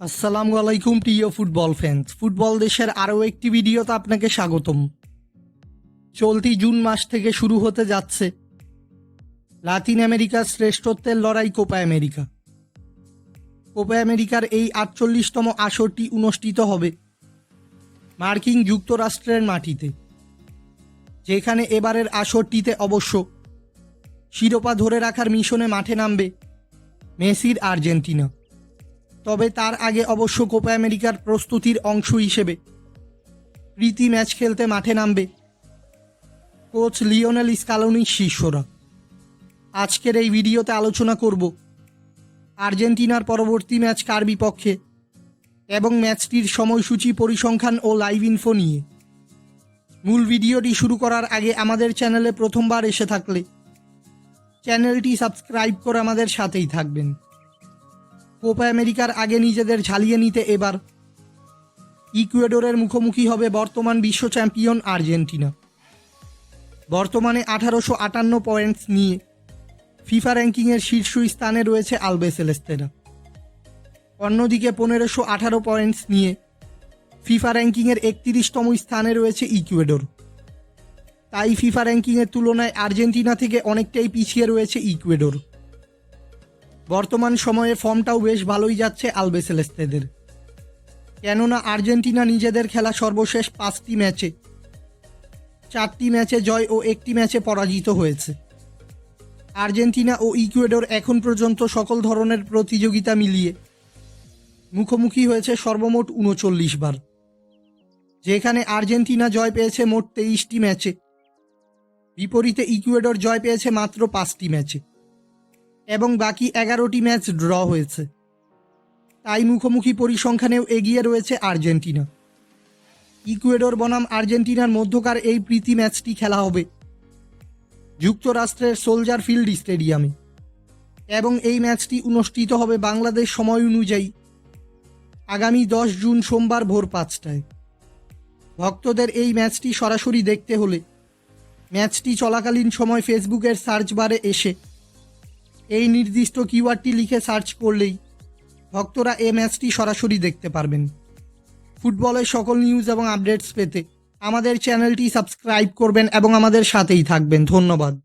আসসালামু আলাইকুম, প্রিয় ফুটবল ফ্যান্স ফুটবল দেশের আরও একটি ভিডিওতে আপনাকে স্বাগতম। চলতি জুন মাস থেকে শুরু হতে যাচ্ছে লাতিন আমেরিকার শ্রেষ্ঠত্বের লড়াই কোপা আমেরিকা। কোপা আমেরিকার এই আটচল্লিশতম আসরটি অনুষ্ঠিত হবে মার্কিন যুক্তরাষ্ট্রের মাটিতে, যেখানে এবারের আসরটিতে অবশ্য শিরোপা ধরে রাখার মিশনে মাঠে নামবে মেসির আর্জেন্টিনা। তবে তার আগে অবশ্য কোপা আমেরিকার প্রস্তুতির অংশ হিসেবে প্রীতি ম্যাচ খেলতে মাঠে নামবে। কোচ লিওনেল স্কালোনির শিষ্যরা। আজকের এই ভিডিওতে আলোচনা করব আর্জেন্টিনার পরবর্তী ম্যাচ কার বিপক্ষে এবং ম্যাচটির সময়সূচি, পরিসংখ্যান ও লাইভ ইনফো নিয়ে। মূল ভিডিওটি শুরু করার আগে আমাদের চ্যানেলে প্রথমবার এসে থাকলে চ্যানেলটি সাবস্ক্রাইব করে আমাদের সাথেই থাকবেন। কোপা আমেরিকার আগে নিজেদের ঝালিয়ে নিতে এবার ইকুয়েডরের মুখোমুখি হবে বর্তমান বিশ্ব চ্যাম্পিয়ন আর্জেন্টিনা। বর্তমানে আঠারোশো আটান্ন পয়েন্টস নিয়ে ফিফা র্যাঙ্কিংয়ের শীর্ষ স্থানে রয়েছে আলবেসেলেস্তেরা অন্যদিকে পনেরোশো আঠারো পয়েন্টস নিয়ে ফিফা র্যাঙ্কিংয়ের একত্রিশতম স্থানে রয়েছে ইকুয়েডর। তাই ফিফা র্যাঙ্কিংয়ের তুলনায় আর্জেন্টিনা থেকে অনেকটাই পিছিয়ে রয়েছে ইকুয়েডর। বর্তমান সময়ে ফর্মটাও বেশ ভালোই যাচ্ছে আলবেসেলেস্তেদের কেননা আর্জেন্টিনা নিজেদের খেলা সর্বশেষ পাঁচটি ম্যাচে, চারটি ম্যাচে জয় ও একটি ম্যাচে পরাজিত হয়েছে। আর্জেন্টিনা ও ইকুয়েডর এখন পর্যন্ত সকল ধরনের প্রতিযোগিতা মিলিয়ে মুখোমুখি হয়েছে সর্বমোট উনচল্লিশ বার। যেখানে আর্জেন্টিনা জয় পেয়েছে মোট তেইশটি ম্যাচে, বিপরীতে ইকুয়েডর জয় পেয়েছে মাত্র পাঁচটি ম্যাচে। এবং বাকি এগারোটি ম্যাচ ড্র হয়েছে। তাই মুখোমুখি পরিসংখ্যানেও এগিয়ে রয়েছে আর্জেন্টিনা। ইকুয়েডর বনাম আর্জেন্টিনার মধ্যকার এই প্রীতি ম্যাচটি খেলা হবে যুক্তরাষ্ট্রের সোলজার ফিল্ড স্টেডিয়ামে। এবং এই ম্যাচটি অনুষ্ঠিত হবে বাংলাদেশ সময় অনুযায়ী আগামী দশ জুন সোমবার ভোর পাঁচটায়। ভক্তদের এই ম্যাচটি সরাসরি দেখতে হলে ম্যাচটি চলাকালীন সময় ফেসবুকের সার্চ বারে এসে এই নির্দিষ্ট কিওয়ার্ডটি লিখে সার্চ করলেই ভক্তরা এই ম্যাচটি সরাসরি দেখতে পারবেন। ফুটবলের সকল নিউজ এবং আপডেটস পেতে আমাদের চ্যানেলটি সাবস্ক্রাইব করবেন এবং আমাদের সাথেই থাকবেন। ধন্যবাদ।